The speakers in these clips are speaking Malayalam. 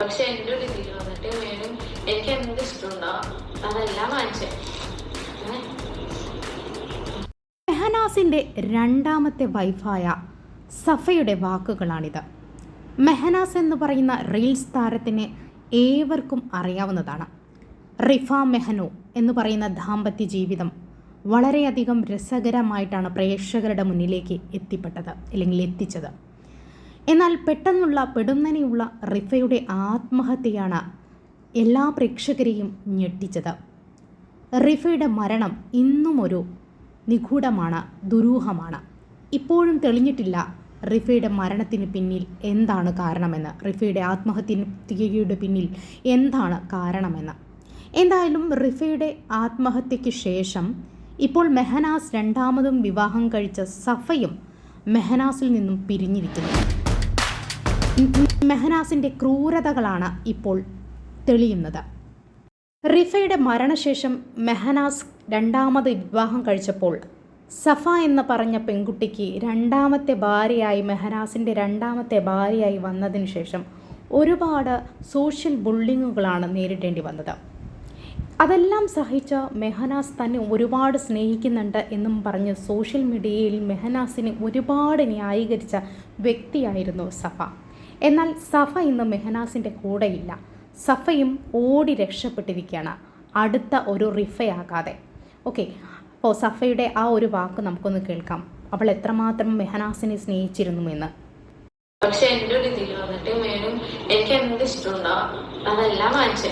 പക്ഷെ എന്റെ ഒരു വന്നിട്ട് വേണം എനിക്ക് എന്ത് ഇഷ്ടമുണ്ടോ അതെല്ലാം വാങ്ങിച്ചേ. മെഹനാസിന്റെ രണ്ടാമത്തെ വൈഫായ സഫയുടെ വാക്കുകളാണിത്. മെഹനാസ് എന്ന് പറയുന്ന റീൽസ് താരത്തിന് ഏവർക്കും അറിയാവുന്നതാണ്. റിഫ മെഹനു എന്ന് പറയുന്ന ദാമ്പത്യ ജീവിതം വളരെയധികം രസകരമായിട്ടാണ് പ്രേക്ഷകരുടെ മുന്നിലേക്ക് എത്തിപ്പെട്ടത് അല്ലെങ്കിൽ എത്തിച്ചത്. എന്നാൽ പെട്ടെന്നുള്ള പെടുന്നനെയുള്ള റിഫയുടെ ആത്മഹത്യയാണ് എല്ലാ പ്രേക്ഷകരെയും ഞെട്ടിച്ചത്. റിഫയുടെ മരണം ഇന്നും ഒരു നിഗൂഢമാണ് ദുരൂഹമാണ്. ഇപ്പോഴും തെളിഞ്ഞിട്ടില്ല റിഫയുടെ മരണത്തിന് പിന്നിൽ എന്താണ് കാരണമെന്ന് റിഫയുടെ ആത്മഹത്യയുടെ പിന്നിൽ എന്താണ് കാരണമെന്ന്. എന്തായാലും റിഫയുടെ ആത്മഹത്യയ്ക്ക് ശേഷം ഇപ്പോൾ മെഹനാസ് രണ്ടാമതും വിവാഹം കഴിച്ച സഫയും മെഹനാസിൽ നിന്നും പിരിഞ്ഞിരിക്കുന്നു. മെഹനാസിന്റെ ക്രൂരതകളാണ് ഇപ്പോൾ തെളിയുന്നത്. റിഫയുടെ മരണശേഷം മെഹനാസ് രണ്ടാമത് വിവാഹം കഴിച്ചപ്പോൾ സഫ എന്ന് പറഞ്ഞ പെൺകുട്ടിക്ക് രണ്ടാമത്തെ ഭാര്യയായി മെഹനാസിന്റെ രണ്ടാമത്തെ ഭാര്യയായി വന്നതിന് ശേഷം ഒരുപാട് സോഷ്യൽ ബുള്ളിങ്ങുകളാണ് നേരിടേണ്ടി വന്നത്. അതെല്ലാം സഹിച്ച മെഹനാസ് തന്നെ ഒരുപാട് സ്നേഹിക്കുന്നുണ്ട് എന്നും പറഞ്ഞ് സോഷ്യൽ മീഡിയയിൽ മെഹനാസിനെ ഒരുപാട് ന്യായീകരിച്ച വ്യക്തിയായിരുന്നു സഫ. എന്നാൽ സഫ ഇന്ന് മെഹനാസിന്റെ കൂടെയില്ല. സഫയും ഓടി രക്ഷപ്പെട്ടിരിക്കുകയാണ്. അടുത്ത ഒരു റിഫയാകാതെ. ഓക്കെ അപ്പോൾ സഫയുടെ ആ ഒരു വാക്ക് നമുക്കൊന്ന് കേൾക്കാം. അവൾ എത്രമാത്രം മെഹനാസിനെ സ്നേഹിച്ചിരുന്നു എന്ന് പക്ഷെ എന്റെ ഒരു ഇതിൽ വന്നിട്ട് മേനും എനിക്ക് എന്ത് ഇഷ്ടമുണ്ടോ അതെല്ലാം വാങ്ങിച്ചേ.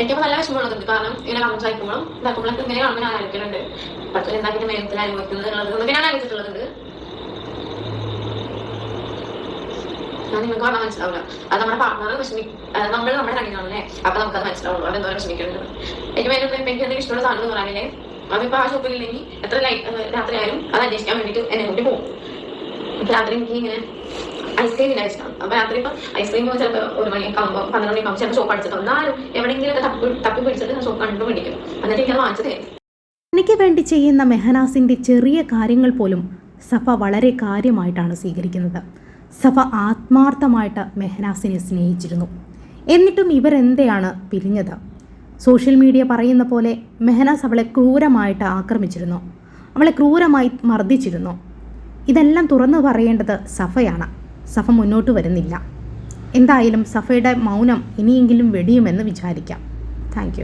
എനിക്ക് നല്ല വിഷമമുള്ളതുണ്ട്. കാരണം ഇങ്ങനെ കമൻസ് വായിക്കുമ്പോഴും ഇതാക്കുമ്പോഴൊക്കെ ഇങ്ങനെ കാണുമ്പോൾ ഞാൻ ആലോചിക്കുന്നുണ്ട് പക്ഷേ എന്താ പിന്നെ മേലത്തിൽ അനുഭവിക്കുന്നത് എന്നുള്ളത്. ഞാൻ ആലോചിച്ചിട്ടുള്ളത് നിങ്ങൾക്ക് പറഞ്ഞാൽ മനസ്സിലാവില്ല. അത് നമ്മുടെ പാർട്ട്ണർ വിഷമി നമ്മൾ നമ്മുടെ കണ്ണിനാണല്ലേ അപ്പൊ നമുക്കത് മനസ്സിലാവുള്ളൂ. അത് എന്തോ വിഷമിക്കുന്നത് എനിക്ക് എനിക്ക് എന്തെങ്കിലും ഇഷ്ടമുള്ള സാധനം എന്ന് പറയാനില്ലേ അതിപ്പോ ആ ഷോപ്പിൽ ഇല്ലെങ്കിൽ എത്ര ലൈറ്റ് രാത്രി ആയാലും അത് അന്വേഷിക്കാൻ വേണ്ടിയിട്ട് എന്നെ കൂട്ടി പോകും. രാത്രി എനിക്ക് ഇങ്ങനെ ഐസ്ക്രീം ഇല്ല ഇഷ്ടം അപ്പൊ രാത്രി ഇപ്പൊ ഐസ്ക്രീം ചിലപ്പോൾ ഒരു മണിയൊക്കെ ആകുമ്പോൾ പന്ത്രണ്ട് മണിയൊക്കെ ആകുമ്പോൾ ചിലപ്പോൾ ഷോപ്പ് അടിച്ചത് എന്നാലും എവിടെയെങ്കിലും ഒക്കെ തപ്പി തപ്പി പിടിച്ചിട്ട് ഷോപ്പ് കണ്ടു പിടിക്കും എന്നിട്ട് എനിക്ക് അത് വാങ്ങിച്ചത് തനിക്ക് വേണ്ടി ചെയ്യുന്ന മെഹനാസിന്റെ ചെറിയ കാര്യങ്ങൾ പോലും സഫ വളരെ കാര്യമായിട്ടാണ് സ്വീകരിക്കുന്നത്. സഫ ആത്മാർത്ഥമായിട്ട് മെഹനാസിനെ സ്നേഹിച്ചിരുന്നു. എന്നിട്ടും ഇവരെന്തെയാണ് പിരിഞ്ഞത്? സോഷ്യൽ മീഡിയ പറയുന്ന പോലെ മെഹനാസ് അവളെ ക്രൂരമായിട്ട് ആക്രമിച്ചിരുന്നു. അവളെ ക്രൂരമായി മർദ്ദിച്ചിരുന്നു. ഇതെല്ലാം തുറന്നു പറയേണ്ടത് സഫയാണ് സഫ മുന്നോട്ട് വരുന്നില്ല. എന്തായാലും സഫയുടെ മൗനം ഇനിയെങ്കിലും വെടിയുമെന്ന് വിചാരിക്കാം. താങ്ക്